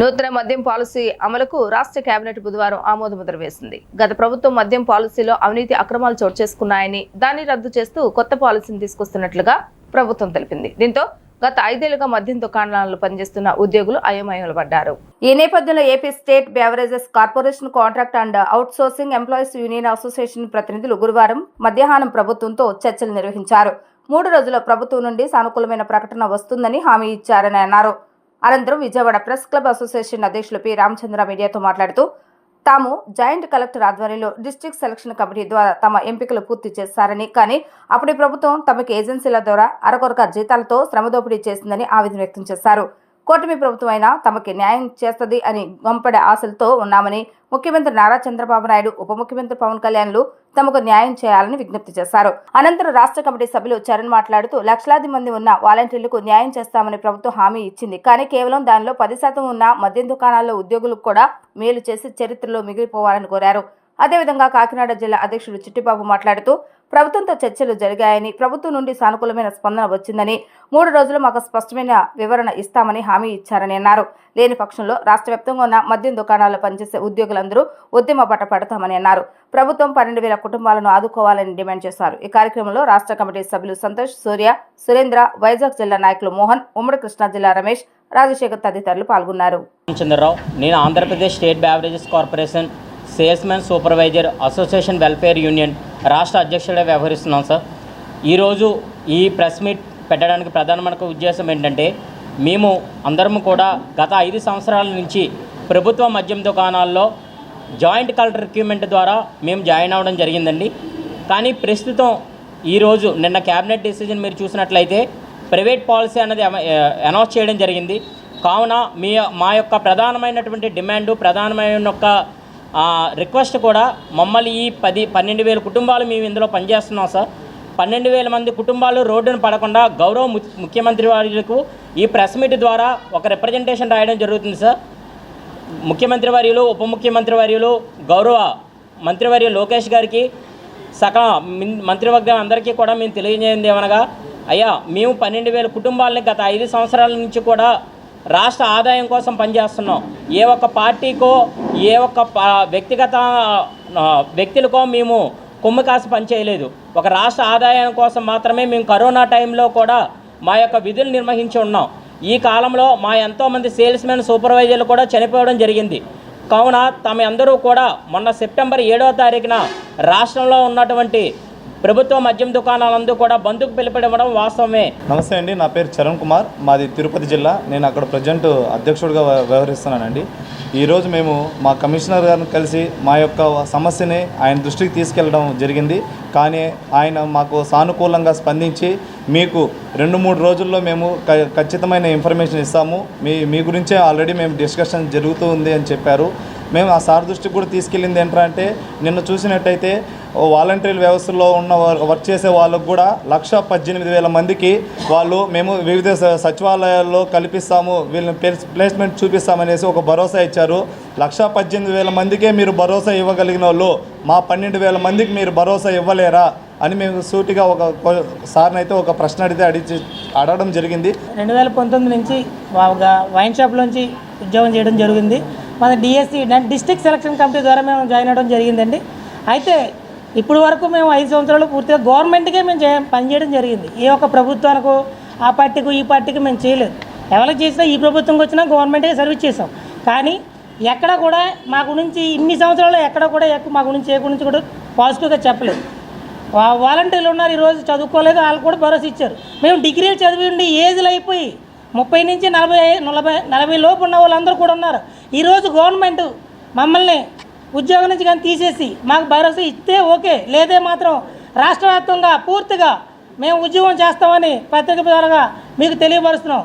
నూతన మద్యం పాలసీ అమలుకు రాష్ట్ర కేబినెట్ బుధవారం ఆమోదముద్ర వేసింది. గత ప్రభుత్వం మద్యం పాలసీలో అవినీతి అక్రమాలు చోటు చేసుకున్నాయని దాన్ని రద్దు చేస్తూ కొత్త పాలసీని తీసుకొస్తున్నట్లుగా ప్రభుత్వం తెలిపింది. దీంతో గత ఐదేళ్ళుగా మద్యం దుకాణాలలో పనిచేస్తున్న ఉద్యోగులు అయోమయంలో పడ్డారు. ఈ నేపథ్యంలో AP state beverages corporation contract and outsourcing employees union association ప్రతినిధులు గురువారం మధ్యాహ్నం ప్రభుత్వంతో చర్చలు నిర్వహించారు. మూడు రోజుల ప్రభుత్వం నుండి సానుకూలమైన ప్రకటన వస్తుందని హామీ ఇచ్చారని అన్నారు. అనంతరం విజయవాడ ప్రెస్ క్లబ్ అసోసియేషన్ అధ్యక్షులు పి. రామచంద్ర మీడియాతో మాట్లాడుతూ తాము జాయింట్ కలెక్టర్ ఆధ్వర్యంలో డిస్ట్రిక్ట్ సెలక్షన్ కమిటీ ద్వారా తమ ఎంపికలు పూర్తి చేశారని కానీ అప్పటి ప్రభుత్వం తమకి ఏజెన్సీల ద్వారా అరకొరక జీతాలతో శ్రమదోపిడీ చేసిందని ఆవేదన వ్యక్తం చేశారు. కూటమి ప్రభుత్వం అయినా తమకి న్యాయం చేస్తుంది అని గంపడే ఆశలతో ఉన్నామని ముఖ్యమంత్రి నారా చంద్రబాబు నాయుడు ఉప ముఖ్యమంత్రి పవన్ కళ్యాణ్లు తమకు న్యాయం చేయాలని విజ్ఞప్తి చేశారు. అనంతరం రాష్ట్ర కమిటీ సభ్యులు చరణ్ మాట్లాడుతూ లక్షలాది మంది ఉన్న వాలంటీర్లకు న్యాయం చేస్తామని ప్రభుత్వం హామీ ఇచ్చింది. కానీ కేవలం దానిలో పది శాతం ఉన్న మద్యం దుకాణాల్లో ఉద్యోగులకు కూడా మేలు చేసి చరిత్రలో మిగిలిపోవాలని కోరారు. అదేవిధంగా కాకినాడ జిల్లా అధ్యక్షుడు చిట్టిబాబు మాట్లాడుతూ ప్రభుత్వంతో చర్చలు జరిగాయని ప్రభుత్వం నుండి సానుకూలమైన స్పందన వచ్చిందని మూడు రోజులు మాకు స్పష్టమైన వివరణ ఇస్తామని హామీ ఇచ్చారని అన్నారు. లేని పక్షంలో రాష్ట్ర వ్యాప్తంగా ఉన్న మద్యం దుకాణాల్లో పనిచేసే ఉద్యోగులందరూ ఉద్యమ పట్ట పడతామని అన్నారు. ప్రభుత్వం పన్నెండు వేల కుటుంబాలను ఆదుకోవాలని డిమాండ్ చేశారు. ఈ కార్యక్రమంలో రాష్ట్ర కమిటీ సభ్యులు సంతోష్ సూర్య సురేంద్ర వైజాగ్ జిల్లా నాయకులు మోహన్ ఉమ్మడి కృష్ణా జిల్లా రమేష్ రాజశేఖర్ తదితరులు పాల్గొన్నారు. చంద్రరావు నేను Andhra Pradesh state beverages corporation salesmen supervisor association welfare union రాష్ట్ర అధ్యక్షుడే వ్యవహరిస్తున్నాం సార్. ఈరోజు ఈ ప్రెస్ మీట్ పెట్టడానికి ప్రధానమైన ఉద్దేశం ఏంటంటే మేము అందరం కూడా గత ఐదు సంవత్సరాల నుంచి ప్రభుత్వ మద్యం దుకాణాల్లో జాయింట్ కలెక్టర్ రిక్రూట్మెంట్ ద్వారా మేము జాయిన్ అవ్వడం జరిగిందండి. కానీ ప్రస్తుతం ఈరోజు నిన్న క్యాబినెట్ డిసిజన్ మీరు చూసినట్లయితే ప్రైవేట్ పాలసీ అనేది అనౌన్స్ చేయడం జరిగింది. కావున మీ మా యొక్క ప్రధానమైనటువంటి డిమాండు ప్రధానమైన యొక్క రిక్వెస్ట్ కూడా మమ్మల్ని ఈ పది పన్నెండు వేల కుటుంబాలు మేము ఇందులో పనిచేస్తున్నాం సార్. పన్నెండు వేల మంది కుటుంబాలు రోడ్డును పడకుండా గౌరవ ము- ముఖ్యమంత్రి వారికి ఈ ప్రెస్ మీట్ ద్వారా ఒక రిప్రజెంటేషన్ రాయడం జరుగుతుంది సార్. ముఖ్యమంత్రి వర్యులు ఉప ముఖ్యమంత్రి వర్యులు గౌరవ మంత్రివర్య లోకేష్ గారికి సకల మిన్- మంత్రివర్గం అందరికీ కూడా మేము తెలియజేయండి ఏమనగా అయ్యా మేము పన్నెండు వేల కుటుంబాలని గత ఐదు సంవత్సరాల నుంచి కూడా రాష్ట్ర ఆదాయం కోసం పనిచేస్తున్నాం. ఏ ఒక్క పార్టీకో ఏ ఒక్క వ్యక్తిగత వ్యక్తులకో మేము కొమ్ము కాసి పనిచేయలేదు. ఒక రాష్ట్ర ఆదాయం కోసం మాత్రమే మేము కరోనా టైంలో కూడా మా యొక్క విధులు నిర్వహించి ఉన్నాం. ఈ కాలంలో మా ఎంతోమంది సేల్స్మెన్ సూపర్వైజర్లు కూడా చనిపోవడం జరిగింది. కావున తమ అందరూ కూడా మొన్న సెప్టెంబర్ ఏడవ తారీఖున రాష్ట్రంలో ఉన్నటువంటి ప్రభుత్వ మద్యం దుకాణాలందు కూడా బంధుకు పిలుపునివ్వడం వాస్తవమే. నమస్తే అండి నా పేరు చరణ్ కుమార్. మాది తిరుపతి జిల్లా. నేను అక్కడ ప్రజెంట్ అధ్యక్షుడిగా వ్యవహరిస్తున్నానండి. ఈరోజు మేము మా కమిషనర్ గారిని కలిసి మా యొక్క సమస్యని ఆయన దృష్టికి తీసుకెళ్ళడం జరిగింది. కానీ ఆయన మాకు సానుకూలంగా స్పందించి మీకు రెండు మూడు రోజుల్లో మేము క- ఖచ్చితమైన ఇన్ఫర్మేషన్ ఇస్తాము. మీ మీ గురించే ఆల్రెడీ మేము డిస్కషన్ జరుగుతూ ఉంది అని చెప్పారు. మేము ఆ సార్ దృష్టికి కూడా తీసుకెళ్ళింది ఏంటంటే నిన్న చూసినట్టయితే వాలంటీర్ వ్యవస్థలో ఉన్న వర్క్ చేసే వాళ్ళకు కూడా లక్ష పద్దెనిమిది వేల మందికి వాళ్ళు మేము వివిధ స- సచివాలయాల్లో కల్పిస్తాము వీళ్ళని ప్లేస్ ప్లేస్మెంట్ చూపిస్తామనేసి ఒక భరోసా ఇచ్చారు. లక్ష పద్దెనిమిది వేల మందికే మీరు భరోసా ఇవ్వగలిగిన వాళ్ళు మా పన్నెండు వేల మందికి మీరు భరోసా ఇవ్వలేరా అని మేము సూటిగా ఒక సార్ని అయితే ఒక ప్రశ్న అడిగితే అడిగి అడగడం జరిగింది. రెండు వేల పంతొమ్మిది నుంచి బాగా వైన్ షాప్లోంచి ఉద్యోగం చేయడం జరిగింది. మన డిఎస్సి డిస్ట్రిక్ట్ సెలక్షన్ కమిటీ ద్వారా మేము జాయిన్ అవ్వడం జరిగిందండి. అయితే ఇప్పుడు వరకు మేము ఐదు సంవత్సరాలు పూర్తిగా గవర్నమెంట్కే మేము పనిచేయడం జరిగింది. ఏ ఒక్క ప్రభుత్వానికి ఆ పార్టీకి ఈ పార్టీకి మేము చేయలేదు. ఎవరికి చేసినా ఈ ప్రభుత్వంకి వచ్చినా గవర్నమెంట్కే సర్వీస్ చేసాం కానీ ఎక్కడ కూడా మా గురించి ఇన్ని సంవత్సరాలు ఎక్కడ కూడా ఎక్కువ మా గురించి ఏ గురించి కూడా పాజిటివ్గా చెప్పలేదు. వాలంటీర్లు ఉన్నారు ఈరోజు చదువుకోలేదు వాళ్ళు కూడా భరోసా ఇచ్చారు. మేము డిగ్రీలు చదివి ఉండి ఏజ్లు అయిపోయి ముప్పై నుంచి నలభై నలభై నలభై లోపు ఉన్న వాళ్ళందరూ కూడా ఉన్నారు. ఈరోజు గవర్నమెంట్ మమ్మల్ని ఉద్యోగం నుంచి కానీ తీసేసి మాకు భరోసా ఇస్తే ఓకే లేదే మాత్రం రాష్ట్ర పూర్తిగా మేము ఉద్యోగం చేస్తామని పత్రిక ద్వారా మీకు తెలియపరుస్తున్నాం.